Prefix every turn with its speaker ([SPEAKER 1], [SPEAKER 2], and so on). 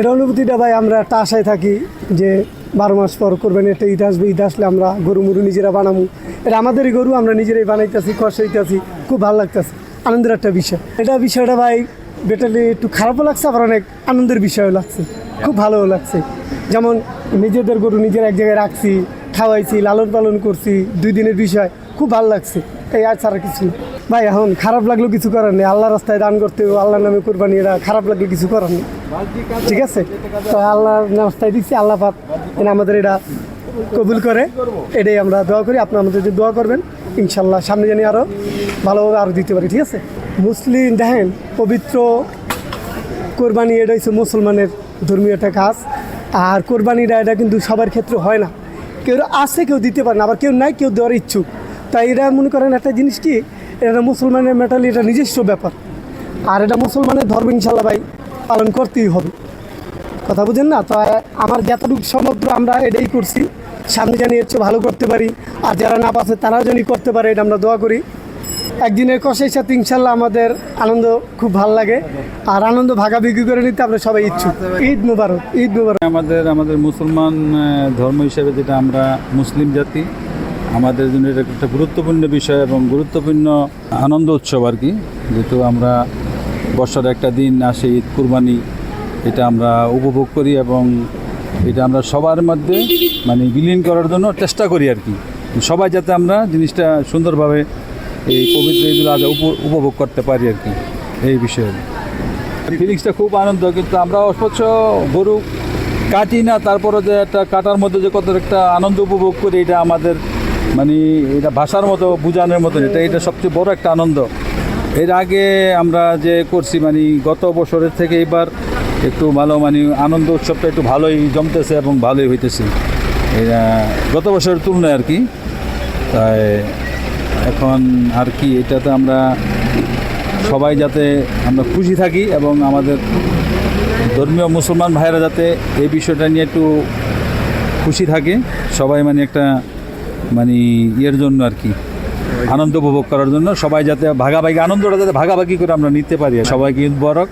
[SPEAKER 1] এটা অনুভূতিটা ভাই, আমরা একটা আশায় থাকি যে বারো মাস পর করবেন, এটা ঈদ আসবে, ঈদ আসলে আমরা গরু মুরু নিজেরা বানাবো এটা আমাদেরই গরু, আমরা নিজেরাই বানাইতেছি কষাইতেছি খুব ভালো লাগতেছে, আনন্দের একটা বিষয়। এটা বিষয়টা ভাই বেটালি একটু খারাপও লাগছে, আবার অনেক আনন্দের বিষয়ও লাগছে, খুব ভালোও লাগছে। যেমন নিজেদের গরু নিজের এক জায়গায় রাখছি, খাওয়াইছি, লালন পালন করছি, দুই দিনের বিষয়, খুব ভালো লাগছে, এই আর ছাড়া কিছু। ভাই, এখন খারাপ লাগলেও কিছু করার নেই। আল্লাহ রাস্তায় দান করতে হবে আল্লাহর নামে কোরবানি এরা খারাপ লাগল কিছু করার নেই। ঠিক আছে? তো আল্লাহর রাস্তায় দিচ্ছি, আল্লাহ পাক আমাদের এটা কবুল করে। এটাই আমরা দোয়া করি। আপনি আমাদের যদি দোয়া করবেন। ইনশাল্লাহ সামনে জানি আরও ভালোভাবে আরও দিতে পারি, ঠিক আছে? মুসলিম, দেখেন, পবিত্র কোরবানি, এটা হচ্ছে মুসলমানের ধর্মীয় একটা কাজ। আর কোরবানিটা, এটা কিন্তু সবার ক্ষেত্রে হয় না। কেউ আছে, কেউ দিতে পারে না। আবার কেউ নাই, কেউ দেওয়ার ইচ্ছুক। তাই এটা মনে করেন একটা জিনিস কি? এটা মুসলমানের মেটালি এটা নিজস্ব ব্যাপার। আর এটা মুসলমানের ধর্ম ইনশাল্লাহ ভাই, পালন করতেই হবে। কথা বুঝেন না? তো আমার যতটুকু সমগ্র আমরা এটাই করছি, সামনে জানি এর ভালো করতে পারি। আর যারা না পাচ্ছে তারাও জানি করতে পারে, এটা আমরা দোয়া করি। একদিনের কষাই সাথে ইনশাল্লাহ আমাদের আনন্দ খুব ভালো লাগে। আর আনন্দ ভাগাভাগি করে নিতে আমরা সবাই ইচ্ছুক। ঈদ মুবারক ঈদ মুবারক।
[SPEAKER 2] আমাদের আমাদের মুসলমান ধর্ম হিসেবে যেটা আমরা মুসলিম জাতি আমাদের জন্য এটা একটা গুরুত্বপূর্ণ বিষয় এবং গুরুত্বপূর্ণ আনন্দ উৎসব আর কি। যেহেতু আমরা বছর একটা দিন আসে ঈদ, কুরবানি, এটা আমরা উপভোগ করি এবং এটা আমরা সবার মধ্যে মানে বিলীন করার জন্য চেষ্টা করি আর কি। সবাই যাতে আমরা জিনিসটা সুন্দরভাবে এই পবিত্র ঈদুল উপ- উপভোগ করতে পারি আর কি, এই বিষয়ে। ফিলিংসটা খুব আনন্দ, কিন্তু আমরা অস্পচ্ছ গরু কাটি না তারপরে যে একটা কাটার মধ্যে যে কত একটা আনন্দ উপভোগ করি, এটা আমাদের মানে এটা ভাষার মতো, বোঝানোর মতো এটা এটা সবচেয়ে বড় একটা আনন্দ। এর আগে আমরা যে করছি মানে গত বছরের থেকে এবার একটু ভালো মানে আনন্দ উৎসবটা একটু ভালোই জমতেছে এবং ভালোই হইতেছে। এটা গত বছরের তুলনায় আর কি। তাই এখন আর কি, এটাতে আমরা সবাই যাতে আমরা খুশি থাকি এবং আমাদের ধর্মীয় মুসলমান ভাইয়েরা যাতে এই বিষয়টা নিয়ে একটু খুশি থাকে। সবাই মানে একটা মানে ইয়ের জন্য আর কি, আনন্দ উপভোগ করার জন্য সবাই যাতে ভাগাভাগি, আনন্দটা যাতে ভাগাভাগি করে আমরা নিতে পারি, সবাইকে ঈদ বরক।